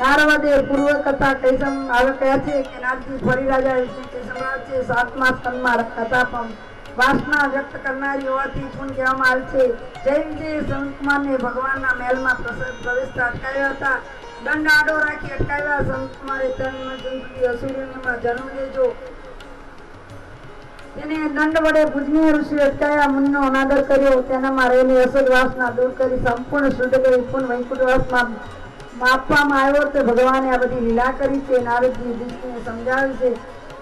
નારદે પૂર્વ કથા કૈસમ આવે કહે છે કે નારદજી ફરી રાજા કે છે સાતમા સ્કંદમાં કથા પણ વાસના વ્યક્ત કરનારી હોવાથી પણ કહેવામાં આવે છે જૈન જે સંતકુમારને ભગવાનના મહેલમાં પ્રવેશતા અટકાવ્યા હતા. દંડ આડો રાખી અટકાવ્યા. સંતકુમારે ત્રણ જન જન્મ લેજો. તેને દંડ વડે પૂજનીય ઋષિ અટકાયા મુનિનો અનાદર કર્યો. તેનામાં રહેલી અસદ વાસના દૂર કરી સંપૂર્ણ શુદ્ધ કરી. પૂર્ણ વૈકુંઠ વાસમાં માપવામાં આવ્યો તે ભગવાને આ બધી લીલા કરી છે, નારદજી વિષ્ણુને સમજાવ્યું છે.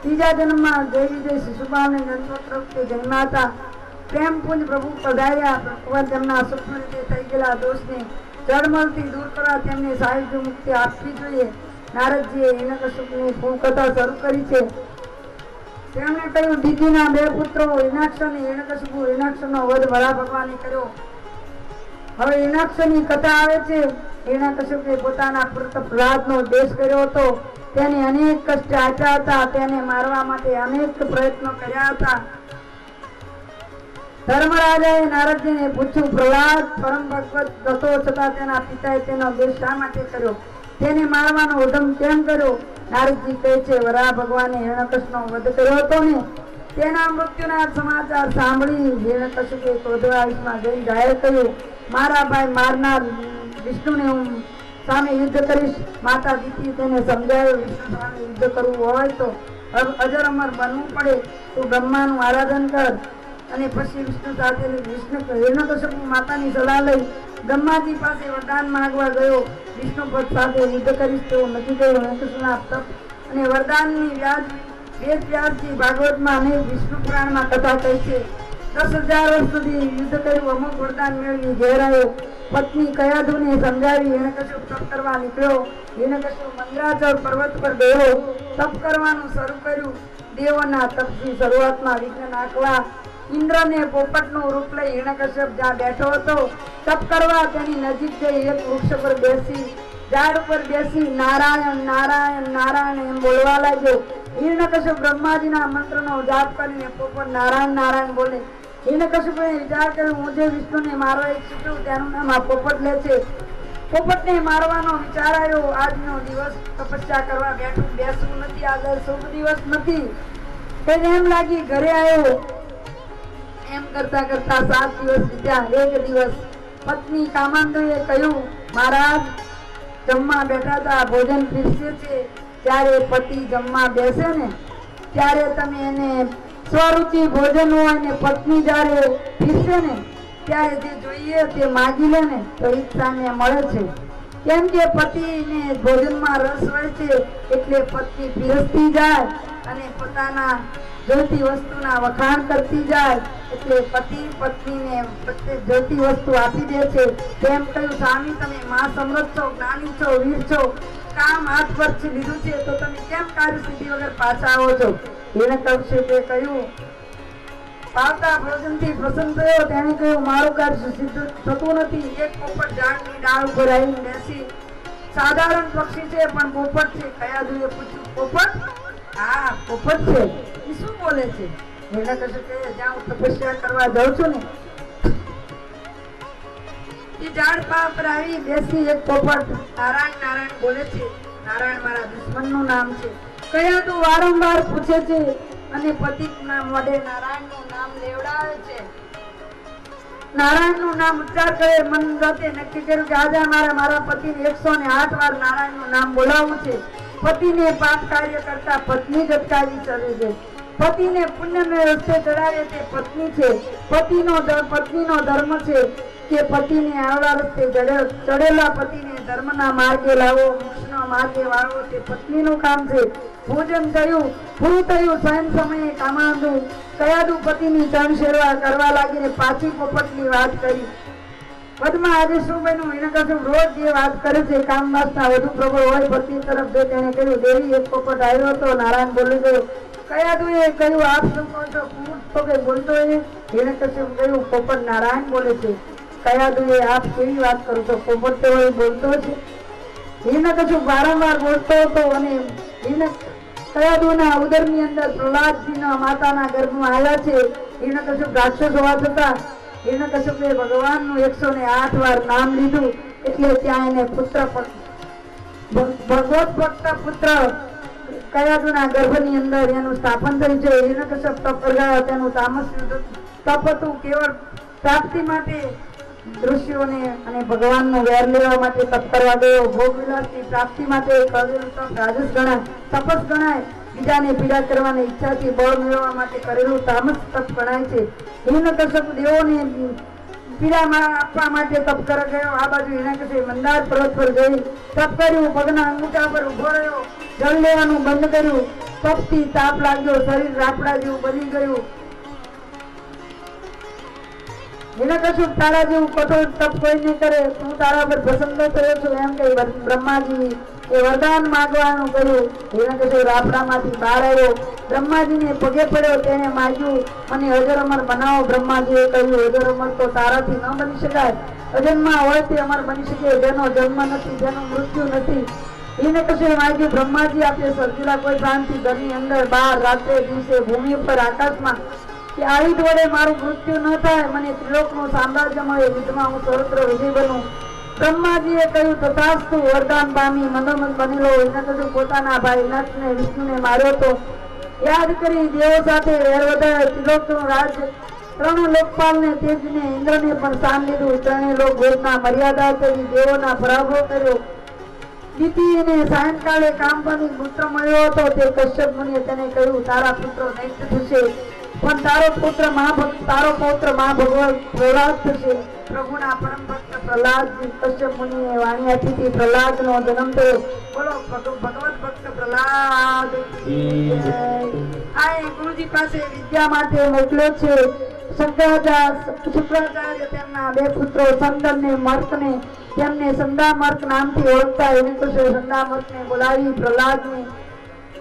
ત્રીજા જન્મમાં જઈ વિજય શિશુપાલને નંદોત્ર જન્મા હતા પ્રેમપુંજ પ્રભુ પધાર્યા. ભગવાન તેમના સૂક્ષ્મ રીતે થઈ ગયેલા દોષને જળમલથી દૂર કરવા તેમને સાહિત્ય મુક્તિ આપવી જોઈએ. નારદજીએ હિરણ્યકશ્યપની કશુકની કથા શરૂ કરી છે. તેમણે કહ્યું દીદીના બે પુત્રો હિરણાક્ષ અને હિરણ્યકશિપુ હિરણાક્ષનો વધ વરા ભગવાને કર્યો. હવે હિરણાક્ષની કથા આવે છે. હિરણ્યકશ્યપે પોતાના પુત્ર પ્રહલાદનો દેશ કર્યો હતો. તેને અનેક કષ્ટ આપ્યા હતા. તેને મારવા માટે અનેક પ્રયત્નો કર્યા હતા. ધર્મરાજાએ નારદજીને પૂછ્યું, પ્રહલાદ, પરમ ભગવત હતો છતાં તેના પિતાએ તેનો દેશ શા માટે કર્યો? તેને મારવાનો ઉધમ કેમ કર્યો? નારદજી કહે છે વરા ભગવાને હિરણકશનો વધ કર્યો હતો ને. તેના મૃત્યુના સમાચાર સાંભળી હિરણ્યકશિપે ક્રોધવાયુષમાં જઈ જાહેર કર્યું. મારા ભાઈ મારનાર વિષ્ણુને હું સામે યુદ્ધ કરીશ. માતા દીકરી તેને સમજાવ્યો વિષ્ણુ સામે યુદ્ધ કરવું હોય તો અજર અમર બનવું પડે. તો બ્રહ્માનું આરાધન કર. અને પછી વિષ્ણુ સાથે વિષ્ણુ હિરણ્યકશ્યપુ માતાની સલાહ લઈ બ્રહ્માજી પાસે વરદાન માગવા ગયો. વિષ્ણુ પદ સાથે યુદ્ધ કરીશ તેવો નથી ગયો હિરણ્યકશ્યપુના તપ. અને વરદાનની વ્યાજ વેદ વ્યાસજી ભાગવતમાં અને વિષ્ણુ પુરાણમાં કથા કહી છે. દસ હજાર વર્ષ સુધી યુદ્ધ કર્યું, અમુક વરદાન મેળવી ઘેરાયો. પત્ની કયાધુને સમજાવી હિરણ્યકશ્યપ તપ કરવા નીકળ્યો. હિરણ્યકશ્યપ મંદરાચલ પર્વત પર ગયો. તપ કરવાનું શરૂ કર્યું. દેવોના તપથી શરૂઆતમાં વિઘ્ન નાખવા. ઇન્દ્રને પોપટનું રૂપ લઈ હિરણકશ્યપ જ્યાં બેઠો હતો, તપ કરવા તેની નજીક જઈ એક વૃક્ષ પર બેસી. ઝાડ ઉપર બેસી, નારાયણ નારાયણ નારાયણ એમ બોલવા લાગ્યો. હિરણકશ્યપ બ્રહ્માજીના મંત્રનો જાપ કરીને પોપટ નારાયણ નારાયણ બોલે. હિરણ્યકશ્યપે વિચાર કર્યો હું જે વિષ્ણુને મારવા ઈચ્છું છું તેનું નામ આ પોપટ લે છે. પોપટને મારવાનો વિચાર આવ્યો. આજનો દિવસ તપસ્યા કરવા બેઠું, બેસવું નથી, આગળ શુભ દિવસ નથી. તેને એમ લાગી, ઘરે આવ્યો. એમ કરતા કરતા સાત દિવસ બીજા એક દિવસ પત્ની કામાંદુએ કહ્યું, મહારાજ, જમવા બેઠા હતા, ભોજન પીરસે છે ત્યારે પતિ જમવા બેસે ને, ત્યારે તમે એને સ્વરૂચિ ભોજન હોય ને પત્ની જ્યારે પીરસે ને, ત્યારે જે જોઈએ તે માગી લે ને, તો ઈચ્છાને મળે છે. કેમ કે પતિને ભોજનમાં રસ હોય છે, એટલે પત્ની પીરસતી જાય અને પોતાના જોતી વસ્તુના વખાણ કરતી જાય, એટલે પતિ પત્નીને જોતી વસ્તુ આપી દે છે. તેમ કહ્યું, સ્વામી, તમે માં સમૃદ્ધ છો, જ્ઞાની છો, વીર છો, કામ હાથ પર છે લીધું છે, તો તમે કેમ કાર્ય સિદ્ધિ વગર પાછા આવો છો? કૌશિકે કહ્યું. પાવતા ભોજનથી પ્રસન્ન મારું કાર્ય થતું નથી. એક સાધારણ પક્ષી છે, પણ હા, પોપટ છે. એ શું બોલે છે? એને કશું જ્યાં હું તપસ્યા કરવા જાઉં છું ને એ ઝાડ પર આવી એક પોપટ નારાયણ નારાયણ બોલે છે. નારાયણ મારા દુશ્મનનું નામ છે. કયા તો વારંવાર પૂછે છે અને પતિક નામ વડે નારાયણનું નામ લેવડાવે છે. નારાયણનું નામ ઉચ્ચાર કરે, મન જાતે નક્કી કર્યું કે આજે મારે મારા પતિને એકસો ને આઠ વાર નારાયણનું નામ બોલાવવું છે. પતિને પાપ કાર્ય કરતા પત્ની જ અટકાવી શકે છે. પતિને પુણ્યને રસ્તે ચડાવે તે પત્ની છે. પતિનો પત્નીનો ધર્મ છે કે પતિને આવડા રસ્તે ચડેલા પતિને ધર્મના માર્ગે લાવો, મોક્ષના માર્ગે વાળવો તે પત્નીનું કામ છે. ભોજન કર્યું પૂરું થયું સાયં સમયે કામાંદુ કયાદુ પતિની ચરણ સેવા કરવા લાગીને પાછી પોપટની વાત કરી. પદમાં આજે શું એને કશું રોજ જે વાત કરે છે, કામ વાસના વધુ પ્રબળ હોય પતિ તરફ જે તેણે કહ્યું દેવી એક પોપટ આવ્યો હતો, નારાયણ બોલી ગયો કયા તું એ કહ્યું, આપ શું કહો છો કુમુટ તો કે બોલતો એ એને કશું કહ્યું, પોપટ નારાયણ બોલે છે. કયા તું એ આપ કેવી વાત કરો છો? પોપટ તો એ બોલતો છે. એને કશું વારંવાર બોલતો હતો અને એને કયા દુના ઉદરની અંદર પ્રહલાદજીના માતાના ગર્ભમાં આવ્યા છે. એને કશું રાક્ષસ હોવા છતાં એને કશું ભગવાનનું એકસો ને આઠ વાર નામ લીધું એટલે ત્યાં એને પુત્ર ભગવત ભક્ત પુત્ર કયાદુના ગર્ભની અંદર એનું સ્થાપન થયું છે. હિરણ્યકશ્યપ તપ પ્રગટ્યો તેનું તામસ તપ હતું, કેવળ પ્રાપ્તિ માટે ઋષિઓને અને ભગવાનનો વેર લેવા માટે કરવા ગયો ભોગ પ્રાપ્તિ માટે રાજસ ગણાય, તપસ ગણાય, બીજાને પીડા કરવાની ઈચ્છાથી બળ મેળવવા માટે કરેલું તામસ તપ ગણાય છે. હિરણ્યકશ્યપ દેવોને પીડામાં આપવા માટે તપ કર ગયો. આ બાજુ હિરણ્યકશ્યપે મંદાર પર્વત પર ગઈ તપ કર્યું, પગના અંગૂઠા પર ઊભો રહ્યો, જળ લેવાનું બંધ કર્યું, તપથી તાપ લાગ્યો, શરીર રાપડા જેવું બની ગયું. એને કશું તારા જેવું કઠોર તપ કોઈ નહીં કરે. તું તારા પર પ્રસન્ન થયો છું એમ કે બ્રહ્માજી એ વરદાન માગવાનું કહ્યું. એને કશું રાપડામાંથી બહાર આવ્યો. બ્રહ્માજીને પગે પડ્યો. તેને માગ્યું અને અજર અમર બનાવો. બ્રહ્માજીએ કહ્યું, અજર અમર તો તારાથી ન બની શકાય. અજન્મા હોય તે અમર બની શકે. જેનો જન્મ નથી, જેનું મૃત્યુ નથી. એને કશું માગ્યું, બ્રહ્માજી આપે સર્જેલા કોઈ પ્રાંતિ ઘરની અંદર બહાર રાત્રે દિવસે ભૂમિ ઉપર આકાશમાં કે આયુધ વડે મારું મૃત્યુ ન થાય, મને ત્રિલોકનું સામ્રાજ્ય મળે યુદ્ધમાં હું સ્વતંત્ર વિજય બનું બ્રહ્માજીએ કહ્યું, તથાસ્તુ, વરદાન પામી, મનોમન બનેલો કશું પોતાના ભાઈ નટને વિષ્ણુને માર્યો હતો. યાદ કરી દેવો સાથે વેર વધારે ત્રિલોકનું રાજ ત્રણ લોકપાલને તેજને ઇન્દ્રને પણ સ્થાન લીધું. ત્રણેય લોક ભોજના મર્યાદા કરી દેવોના પરાભવ કર્યો. દીતીને એને સાયંકાળે કામવાની પુત્ર મળ્યો હતો. તે કશ્યપ મુનિએ તેને કહ્યું, તારા પુત્ર નૈત થશે. પણ તારો પુત્ર મહાભક્ત તારો પૌત્ર મહાભગવાન પ્રહલાદ થશે. પ્રભુના પરમ ભક્ત પ્રહલાદ કશ્યપ મુનિએ વાણી આપી પ્રહલાદનો જન્મ થયો. બોલો, ભગ- ભગવત ભક્ત પ્રહલાદ. આ ગુરુજી પાસે વિદ્યા માટે મોકલ્યો છે. શંકરાચાર્ય શુક્રાચાર્ય તેમના બે પુત્રો સંદન ને મર્ક ને તેમને સંદામર્ક નામથી ઓળખતા એને કશે સંદામર્કને બોલાવી પ્રહલાદને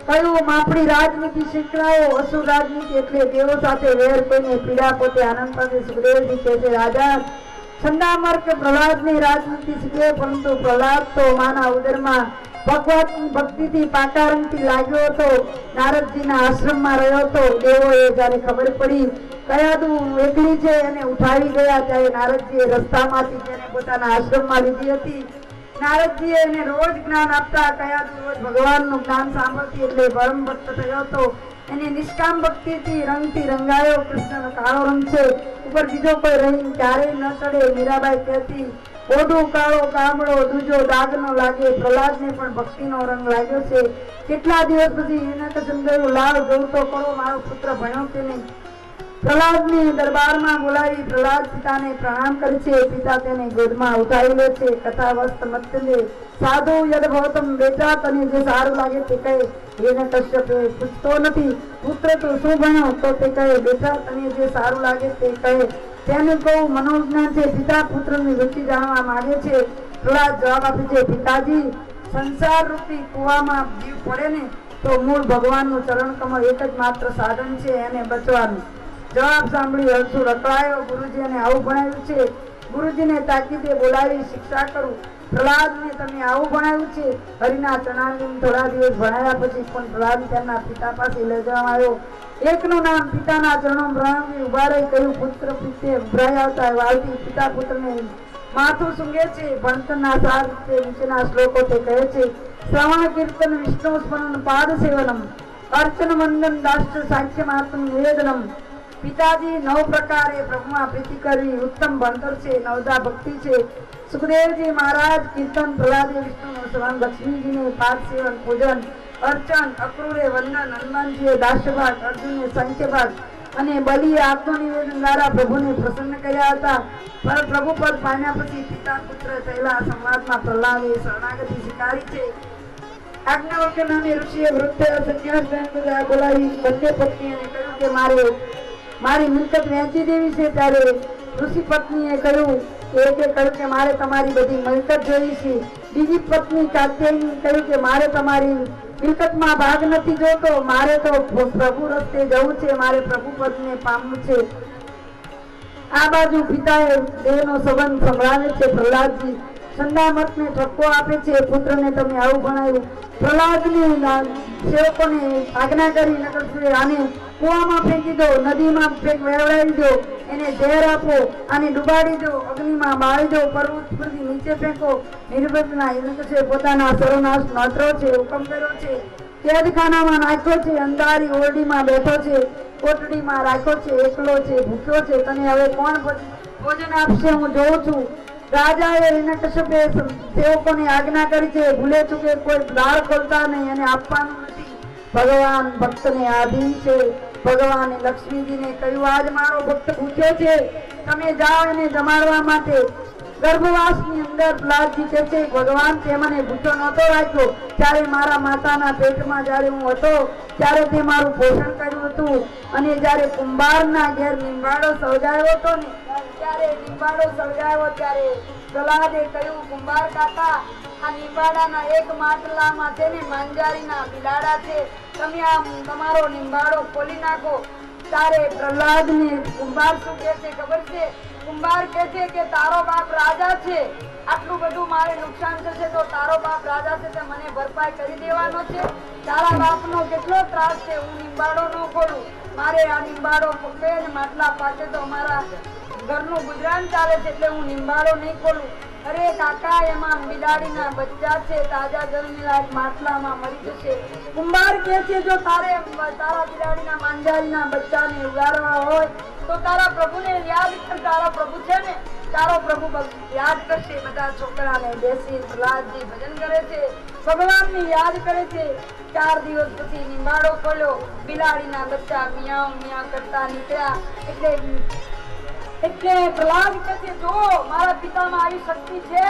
કહ્યું માપણી રાજનીતિ શીખડાવો અસુર રાજનીતિ એટલે દેવો સાથે વેર કોઈને પીડા પોતે આનંદ પાસે સુખદેવજી કહે છે, રાજા સંદામર્ક પ્રહલાદની રાજનીતિ શીખે, પરંતુ પ્રહલાદ તો માના ઉદરમાં ભગવતની ભક્તિથી પાકારણથી લાગ્યો હતો, નારદજીના આશ્રમમાં રહ્યો હતો. દેવોએ જ્યારે ખબર પડી કયાદું એકલી છે એને ઉઠાવી ગયા, ત્યારે નારદજીએ રસ્તામાંથી તેને પોતાના આશ્રમમાં લીધી હતી. નારદજીએ એને રોજ જ્ઞાન આપતા કયા રોજ ભગવાનનું જ્ઞાન સાંભળતી એટલે પરમ ભક્ત થયો હતો. એને નિષ્કામ ભક્તિથી રંગથી રંગાયો, કૃષ્ણનો કાળો રંગ છે. ઉપર બીજો કોઈ રંગ ક્યારેય ન ચડે, મીરાબાઈ કહેતી, ઓઢું કાળો કામળો દૂજો દાગ ન લાગે. પ્રહલાદને પણ ભક્તિનો રંગ લાગ્યો છે. કેટલા દિવસ પછી એને તો સમજાયું લાવ કરો, મારો પુત્ર ભણ્યો કે નહીં? પ્રહલાદને દરબારમાં બોલાવી પ્રહલાદ પિતાને પ્રણામ કરે છે. પિતા તેને ગોદમાં ઉઠાવી લે છે. કથા વસ્ત મત સાધુ યદ ભવતમ બેટા તને જે સારું લાગે તે કહે. એને કશ્યપે પૂછતો નથી, પુત્ર તું શું ભણ્યો તો તે કહે બેટા તને જે સારું લાગે તે કહે. તેને કહું મનોજ્ઞાન છે. પિતા પુત્રની રુચિ જાણવા માંગે છે. પ્રહલાદ જવાબ આપે છે, પિતાજી, સંસાર રૂપી કુવામાં જીવ પડે ને તો મૂળ ભગવાનનું ચરણ કમળ એક જ માત્ર સાધન છે, એને બચવાનું. જવાબ સાંભળી હર્ષુ રકળાયો ગુરુજીને આવું ભણાવ્યું છે? ગુરુજીને તાકીદે બોલાવી શિક્ષા કરું. પ્રહલાદને તમે આવું ભણાવ્યું છે? હરિના ચરણાની થોડા દિવસ ભણાવ્યા પછી પણ પ્રહલાદ તેમના પિતા પાસે લઈ જવામાં આવ્યો. એકનું નામ પિતાના ચરણો પ્રણામી ઊભા રહી કહ્યું, પુત્ર પિત્તે ઉભરાઈ આવતા વાલથી પિતા પુત્રને માથું સૂંઘે છે. ભણતરના સાર રીતે નીચેના શ્લોકો તે કહે છે, શ્રવણ, કીર્તન, વિષ્ણુ સ્મરણ, પાદ સેવનમ, અર્ચન વંદન દાષ્ટ સાખ્ય, માતમ નિવેદનમ પિતાજી, નવ પ્રકારે પ્રભુમાં પ્રીતિ કરવી ઉત્તમ ભણતર છે, નવદા ભક્તિ છે. સુખદેવજી મહારાજ, કીર્તન, પ્રહલાદે વિષ્ણુ શ્રવણ લક્ષ્મીજીને પાઠ સેવન, પૂજન, અર્ચન, અક્રૂરે, વંદન, હનુમાનજીએ દાસ્યભાગ અર્જુને સંખ્યભાગ અને બલિએ આત્મનિવેદન દ્વારા પ્રભુને પ્રસન્ન કર્યા હતા. પર પ્રભુ પદ પામ્યા પછી પિતા, પુત્ર થયેલા સંવાદમાં પ્રહલાદે શરણાગતિ સ્વીકારી છે. આજ્ઞાવલ્ક્ય નામે ઋષિએ વૃદ્ધ સંન્યાસ બોલાવી, બંને પત્નીઓને કહ્યું કે, મારે મારી મિલકત વહેંચી દેવી છે ત્યારે ઋષિ પત્નીએ કહ્યું કે એકે કહ્યું કે મારે તમારી બધી મિલકત જોઈ છે. બીજી પત્ની કાત્યાયની કહ્યું કે, મારે તમારી મિલકતમાં ભાગ નથી જોતો, મારે તો પ્રભુ રસ્તે જવું છે, મારે પ્રભુ પદને પામવું છે. આ બાજુ પિતાએ દેહનો સંબંધ સંભળાવે છે. પ્રહલાદજી સંદામતને ઠપકો આપે છે. પુત્રને તમે આવું ભણાવ્યું. પ્રહલાદની સેવકોને આજ્ઞા કરી નગરપુરે આને કુવામાં ફેંકી દો, નદીમાં વેવડાવી દો, એને ઝેર આપો અને ડુબાડી દો, અગ્નિમાં બાળી દો, પર્વત પરથી નીચે ફેંકો. નિર્ભરના ઇન્દ્ર છે, પોતાના સર્વનાશ નાત્રો છે, હુકમ કર્યો છે. કેદખાનામાં નાખ્યો છે, અંધારી ઓરડીમાં બેઠો છે, કોટડીમાં રાખ્યો છે, એકલો છે, ભૂખ્યો છે. તને હવે કોણ ભોજન આપશે? હું જોઉં છું. રાજાએ હિરણ્યકશ્યપે સેવકોને આજ્ઞા કરી છે, ભૂલે ચૂકે કોઈ દ્વાર ખોલતા નહીં અને આપવાનું ભગવાન ભક્તને આધીન છે. ભગવાને લક્ષ્મીજીને કહ્યું, આજ મારો ભક્ત ભૂખ્યો છે, તમે જાઓ એને જમાડવા માટે. ગર્ભવાસની અંદર લાલજી કહે છે, ભગવાન, તે મને ભૂખ્યો નહોતો રાખ્યો. ત્યારે મારા માતાના પેટમાં જ્યારે હું હતો, ત્યારે તે મારું પોષણ કર્યું હતું. અને જ્યારે કુંભારના ઘેર લીંબાડો સર્જાયો હતો ને, ત્યારે નિંબાળો સર્જાયો ત્યારે પ્રહલાદે કહ્યું, કુંભાર કાકા આ નિંબાડાના એક માટલામાં છે ને બિલાડા છે. તમે આ તમારો નિંબાડો ખોલી નાખો. ત્યારે પ્રહલાદને કુંભાર શું કહે ખબર છે? કુંભાર કહે છે કે તારો બાપ રાજા છે. આટલું બધું મારે નુકસાન થશે તો તારો બાપ રાજા છે મને ભરપાઈ કરી દેવાનો છે. તારા બાપનો કેટલો ત્રાસ છે, હું નિંબાડો ન ખોલું. મારે આ નિંબાડો પકડે ને માટલા પાકે તો અમારા ઘરનું ગુજરાન ચાલે છે એટલે હું નિંબાડો નહીં ખોલું. અરે કાકા, એમાં બિલાડીના બચ્ચા છે, તાજા જન્મેલા માટલામાં મરી જશે. કુંભાર કહે છે, જો તારે, તારા બિલાડીના માંજારીના બચ્ચાને ઉગારવા હોય, તો તારા પ્રભુને યાદ કર, તારા પ્રભુ છે ને, તારો પ્રભુ યાદ કરશે. બધા છોકરાને બેસી પ્રહલાદજી ભજન કરે છે. ભગવાનને યાદ કરે છે. ચાર દિવસ પછી નિંબાડો ખોલ્યો. બિલાડીના બચ્ચા મિયા મિયા કરતા નીકળ્યા. એટલે એટલે પ્રહલાદ કહે છે જો મારા પિતામાં આવી શક્તિ છે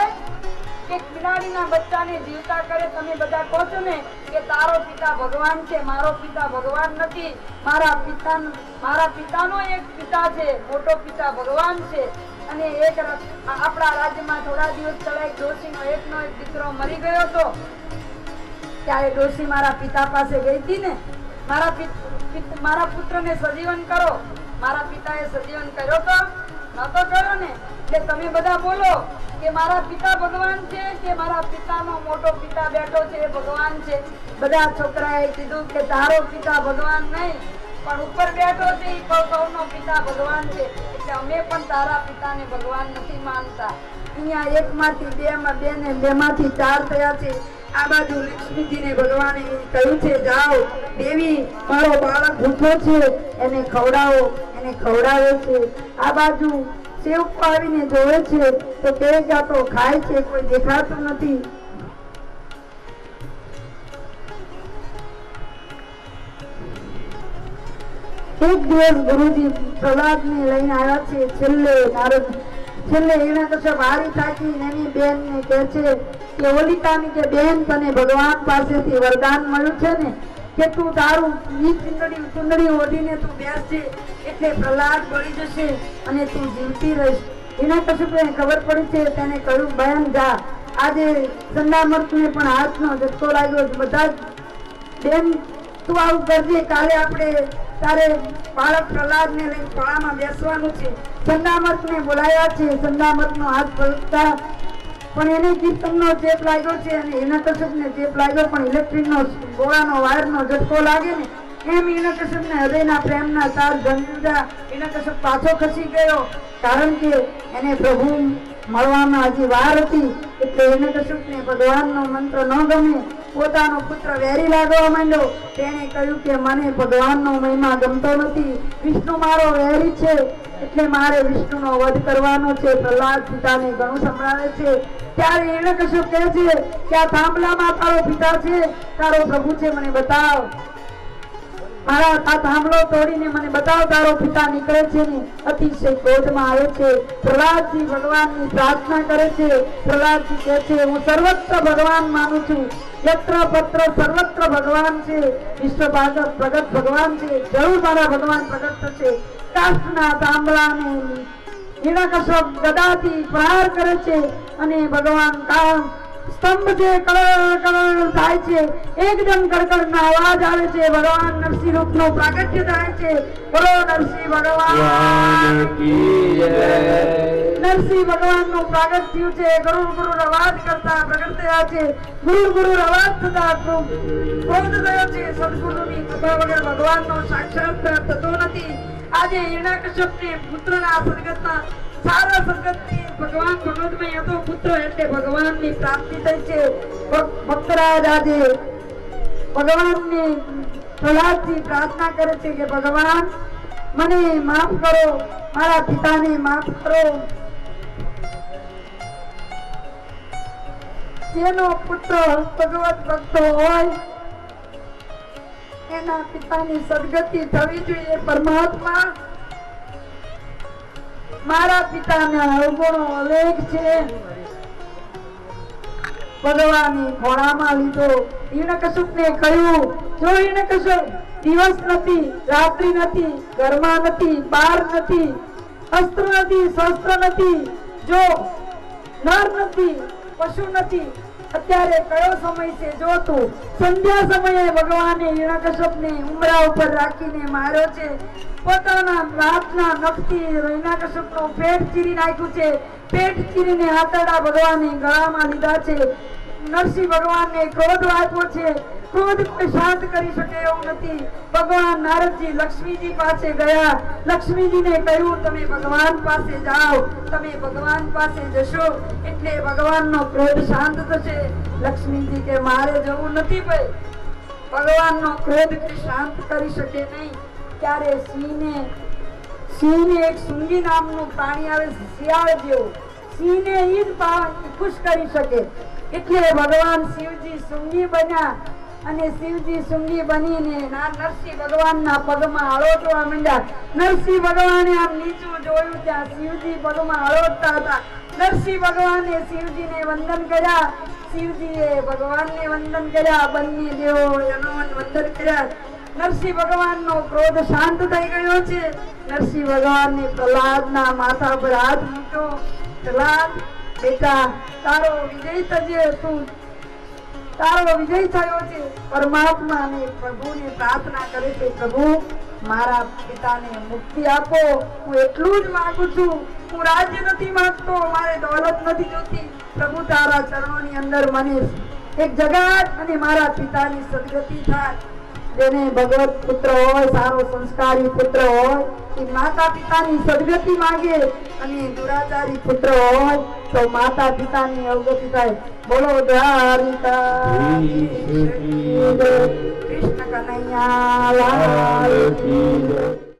કે બિલાડીના બચ્ચાને જીવતા કરે. તમે બધા કહો છો ને કે તારો પિતા ભગવાન છે, મારો પિતા ભગવાન નથી. મારા પિતા મારા પિતાનો એક પિતા છે, મોટો પિતા ભગવાન છે. અને એક આપણા રાજ્યમાં થોડા દિવસ પહેલા એક ડોશીનો એકનો એક દીકરો મરી ગયો હતો. ત્યારે ડોશી મારા પિતા પાસે ગઈ હતી ને. મારા મારા પુત્રને સજીવન કરો. મારા પિતાએ સજીવન કર્યો તો મારા પિતા ભગવાન છે મારા પિતાનો પિતા બેઠો છે એ ભગવાન છે. કીધું કે તારો પિતા ભગવાન નહીં, પણ ઉપર બેઠો છે એ અમે પણ તારા પિતાને ભગવાન નથી માનતા. અહીંયા એકમાંથી બે માં બે ને બે માંથી ચાર થયા છે. આ બાજુ લક્ષ્મીજીને ભગવાને કહ્યું છે, જાઓ, દેવી, મારો બાળક ભૂખો છે, એને ખવડાવો. એને ખવડાવે છે. આ બાજુ સેવ આવીને જોવે છે, તો કે જાતો ખાય છે, કોઈ દેખાતું નથી. એક દિવસ ગુરુજી પ્રહલાદને લઈને આવ્યા છે. છેલ્લે નારદ છેલ્લે એને કશે વારી થાકી એની બેન ને કહે છે કે હોલિકાની કે બેન તને ભગવાન પાસેથી વરદાન મળ્યું છે ને કે તું તારું ઈ ચુંદડી ચુંદડી ઓઢીને તું બેસજે, એટલે પ્રહલાદ બળી જશે અને તું જીવતી રહીશ. એના કશું ખબર પડી છે, તેને કહ્યું, બહેન, જા. આજે સંદામર્તને પણ હાથનો જથ્થો લાગ્યો. બધા જ, બેન, તું આવું કરજે, કાલે આપણે તારે બાળક પ્રહલાદને લઈને પાળામાં બેસવાનું છે. સંદામર્ત ને બોલાયા છે. સંદામર્તનો હાથ પલટતા પણ એને કીર્તનનો ચેપ લાગ્યો છે અને એના કશક ને ચેપ લાગ્યો, પણ ઇલેક્ટ્રિક નો વાયર નો ઝટકો લાગે ને, એમ એના કશક ને હૃદયના પ્રેમના તાર ગંજા એના કશક પાછો ખસી ગયો. કારણ કે એને પ્રભુ મળવામાં હજી વાર હતી, એટલે એને કશક ને ભગવાનનો મંત્ર ન ગમે. પોતાનો પુત્ર વેરી લાગવા માંડ્યો. તેણે કહ્યું કે મને ભગવાનનો મહિમા ગમતો નથી. વિષ્ણુ મારો વેરી છે, એટલે મારે વિષ્ણુનો વધ કરવાનો છે. પ્રહલાદ પિતાને ઘણું સંભળાવે છે. ત્યારે એને કશું કહે છે કે આ થાંભલામાં તારો પિતા છે, તારો પ્રભુ છે, મને બતાવ. મારા આ થાંભલો તોડીને મને બતાવ, તારો પિતા નીકળે છે ને? અતિશય ક્રોધમાં આવે છે. પ્રહલાદજી ભગવાનની પ્રાર્થના કરે છે. પ્રહલાદજી કહે છે, હું સર્વત્ર ભગવાન માનું છું. યત્ર પત્ર સર્વત્ર ભગવાન છે. વિશ્વ ભાગત પ્રગટ ભગવાન છે. જરૂર મારા ભગવાન પ્રગટ થશે. કાષ્ટના હિરણ્યકશ્યપ ગદાથી પ્રહાર કરે છે અને ભગવાન કામ સ્તંભ જે કળર કળર થાય છે. એકદમ કડકડનો અવાજ આવે છે. ભગવાન નરસિંહ રૂપ નો પ્રાગટ્ય થાય છે. બોલો નરસિંહ ભગવાન. ભગવાન નરસિંહ ભગવાનનું પ્રાગટ થયું છે. ગુરુ ગુરુ અવાજ કરતા પ્રગટ થયા છે. ગુરુ ગુરુ અવાજ થતા ક્રોધ થયો છે. સદગુરુની કૃપા વગર ભગવાનનો સાક્ષાત્કાર થતો નથી. આજે હિરણ્યકશ્યપને પુત્રના સદગતના સારા સદગતની ભગવાન ભગવતમય હતો પુત્ર એટલે ભગવાનની પ્રાપ્તિ થઈ છે. ભક્તરાજ આજે ભગવાનની પ્રહલાદથી પ્રાર્થના કરે છે કે ભગવાન, મને માફ કરો, મારા પિતાને માફ કરો. જેનો પુત્ર ભગવત ભક્તો હોય એના પિતાની સદગતિ થવી જોઈએ, પરમાત્મા. મારા પિતાના અવગુણો અલેખ છે. ભગવાને ખોળામાં લીધો. હિરણ્યકશુપને કહ્યું, જો હિરણ્યકશુપ દિવસ નથી, રાત્રિ નથી, ઘરમાં નથી, બહાર નથી, અસ્ત્ર નથી, શસ્ત્ર નથી, જો નર નથી, પશુ નથી અત્યારે કયો સમય છે? જો તું સંધ્યા સમયે ભગવાને હિરણ્યકશ્યપને ઉમરા ઉપર રાખીને માર્યો છે. પોતાના હાથના નખથી હિરણ્યકશ્યપનું પેટ ચીરી નાખ્યું છે. પેટ ચીરીને આંતરડા ભગવાને ગળામાં લીધા છે. નરસિંહ ભગવાનને ક્રોધ વાગ્યો છે. ક્રોધ કોઈ શાંત કરી શકે એવું નથી. ભગવાન નારદજી લક્ષ્મીજી પાસે ગયા. લક્ષ્મીજીને કહ્યું, તમે ભગવાન પાસે જાઓ, તમે ભગવાન પાસે જશો, એટલે ભગવાનનો ક્રોધ શાંત થશે. લક્ષ્મીજી કે, મારે જવું નથી ભાઈ. ભગવાનનો ક્રોધ શાંત કરી શકે નહીં. ત્યારે સિંહને સિંહને એક સુંગી નામનું પ્રાણી આવે, શિયાળ જેવું. સિંહને એ જ ખુશ કરી શકે. એટલે ભગવાન શિવજી સુંગી બન્યા. અને શિવજી સુંગી બનીને ના નરસિંહ ભગવાનના પગમાં હળોટવા માંડ્યા. નરસિંહ ભગવાને આમ નીચું જોયું ત્યાં શિવજી પગમાં હળોટતા હતા. નરસિંહ ભગવાને શિવજીને વંદન કર્યા. શિવજીએ ભગવાનને વંદન કર્યા. બંને દેવો વંદન કર્યા. નરસિંહ ભગવાનનો ક્રોધ શાંત થઈ ગયો છે. નરસિંહ ભગવાનને પ્રહલાદના માથા પર હાથ મૂક્યો. પ્રહલાદ, બેટા, તારો વિજય થજે તું તારો વિજય થયો છે. પરમાત્મા અને પ્રભુને પ્રાર્થના કરે છે, પ્રભુ, મારા પિતાને મુક્તિ આપો. હું એટલું જ માંગુ છું. હું રાજ્ય નથી માંગતો, મારે દોલત નથી જોતી પ્રભુ, તારા ચરણોની અંદર મને એક જગત અને મારા પિતાની સદગતિ થાય. જેને ભગવત પુત્ર હોય સારો સંસ્કારી પુત્ર હોય એ માતા પિતાની સદગતિ માંગે અને દુરાચારી પુત્ર હોય તો માતા પિતાની અવગતિ થાય બોલો દ્વારિકા કૃષ્ણ કનૈયા.